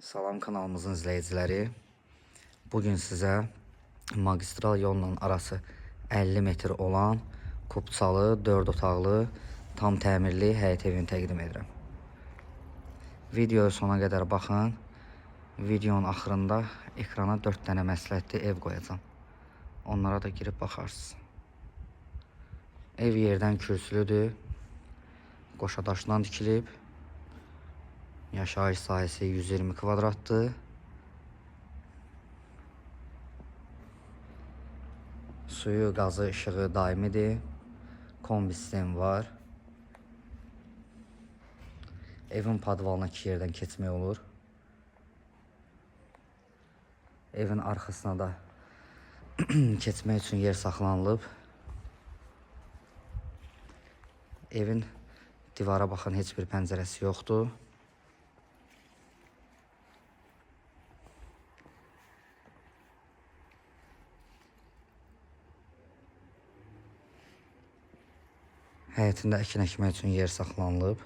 Salam kanalımızın izləyiciləri. Bugün sizə magistral yolla arası 50 metr olan kupçalı, 4 otaqlı, tam təmirli həyət evini təqdim edirəm. Videoyu sona qədər baxın. Videonun axırında ekrana 4 dənə məsləhətli ev qoyacağam. Onlara da girib baxarsınız. Ev yerdən kürsülüdür. Qoşadaşdan tikilib. Yaşayış sahəsi 120 kvadratdır. Suyu, qazı, işığı daimidir. Kombi sistemi var. Evin padvalına iki yerdən keçmək olur. Evin arxasına da keçmək üçün yer saxlanılıb. Evin divara baxan heç bir pəncərəsi yoxdur. Həyətində əkin əkmək üçün yer saxlanılıb.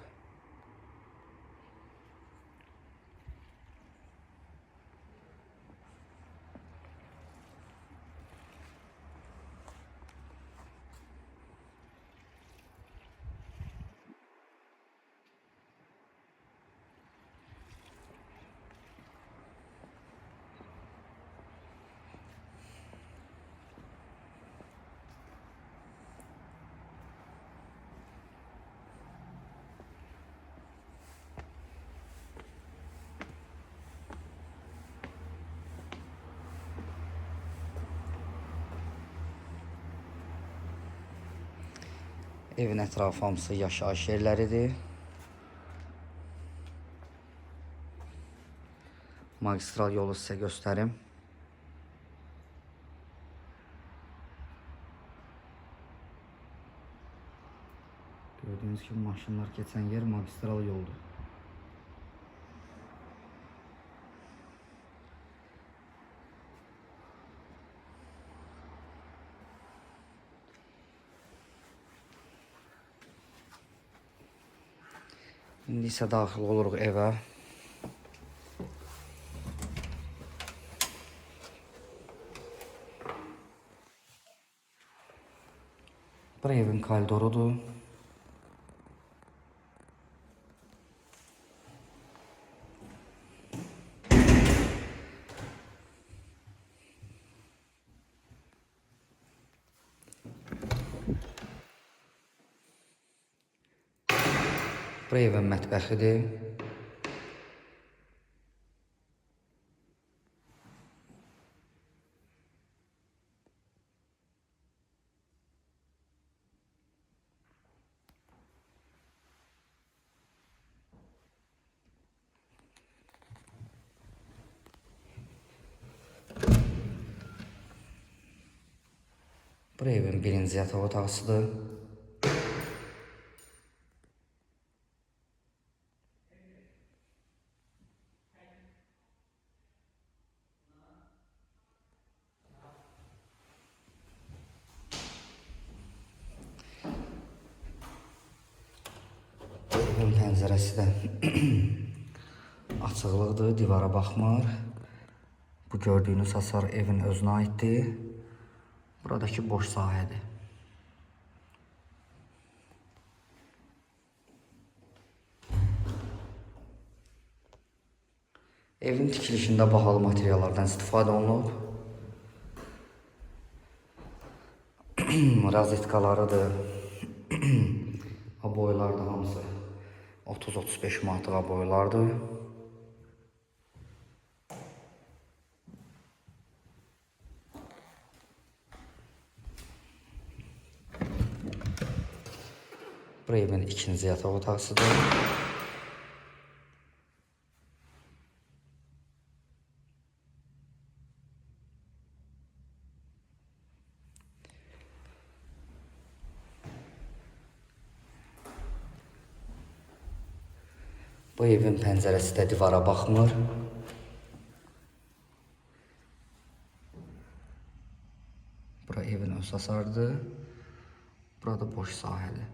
Evin ətrafı hamısı yaşayış yerləridir. Magistral yolu sizə göstərim. Gördüğünüz gibi maşınlar geçen yer magistral yoldur. İndi isə daxil oluruq evə. Bura evin koridorudur. Bura evin mətbəxidir. Bura evin birinci yataq otağısıdır. Evin pəncərəsi də açıqlıqdır, divara baxmır. Bu gördüyünüz hasar evin özünə aiddir. Buradakı boş sahədir. Evin tikilişində bahalı materiallardan istifadə olunub. Rozetkalarıdır. Aboylar da hamısı 30-35 manatlıq aboylardır. Bu evin ikinci yataq otağısıdır. Bu evin pəncərəsi də divara baxmır. Bura evin öz hasarıdır. Burada boş sahədir.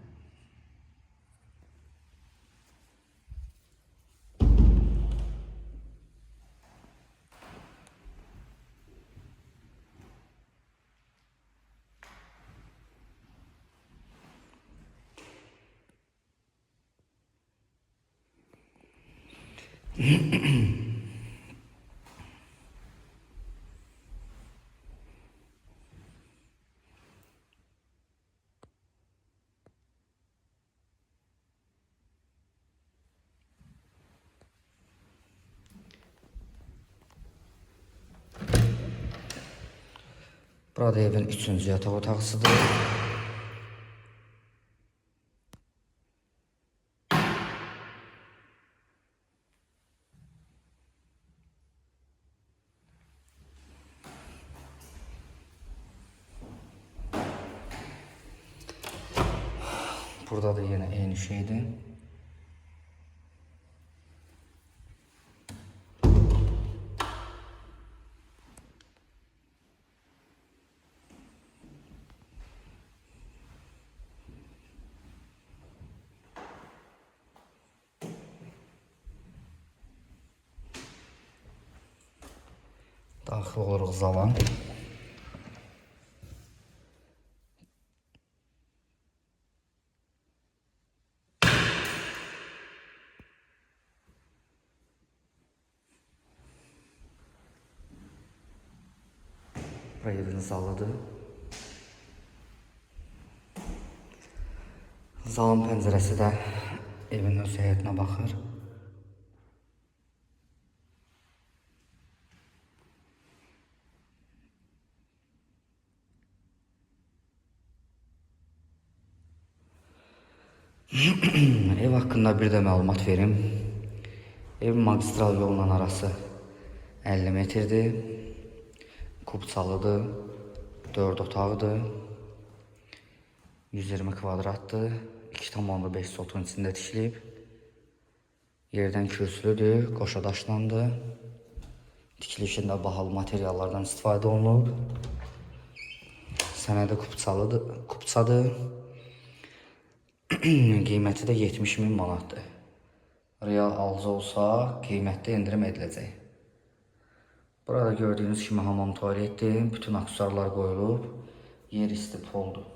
Burada evin üçüncü yatak otağısıdır. Burada da yine aynı şeydi. Daxil oluruq zala. Evin zalıdır. Zalın pəncərəsi də evin öz həyətinə baxır. Ev hakkında bir de məlumat verim. Ev magistral yolla arası 50 metrdir. Kubçalıdır. 4 otaqdır. 120 kvadratdır. 2,5 sotun içində tikilib. Yerdən kürsülüdür, qoşa daşlandı. Tikilişində bahalı materiallardan istifadə olunub. Sənədi kubçalıdır, kubçadır. Qiyməti də 70 min manatdır. Real alıcı olsa qiymətdə endirim ediləcək. Burada gördüğünüz kimi hamam tualetdir. Bütün aksesuarlar qoyulub. Yer isti poldur.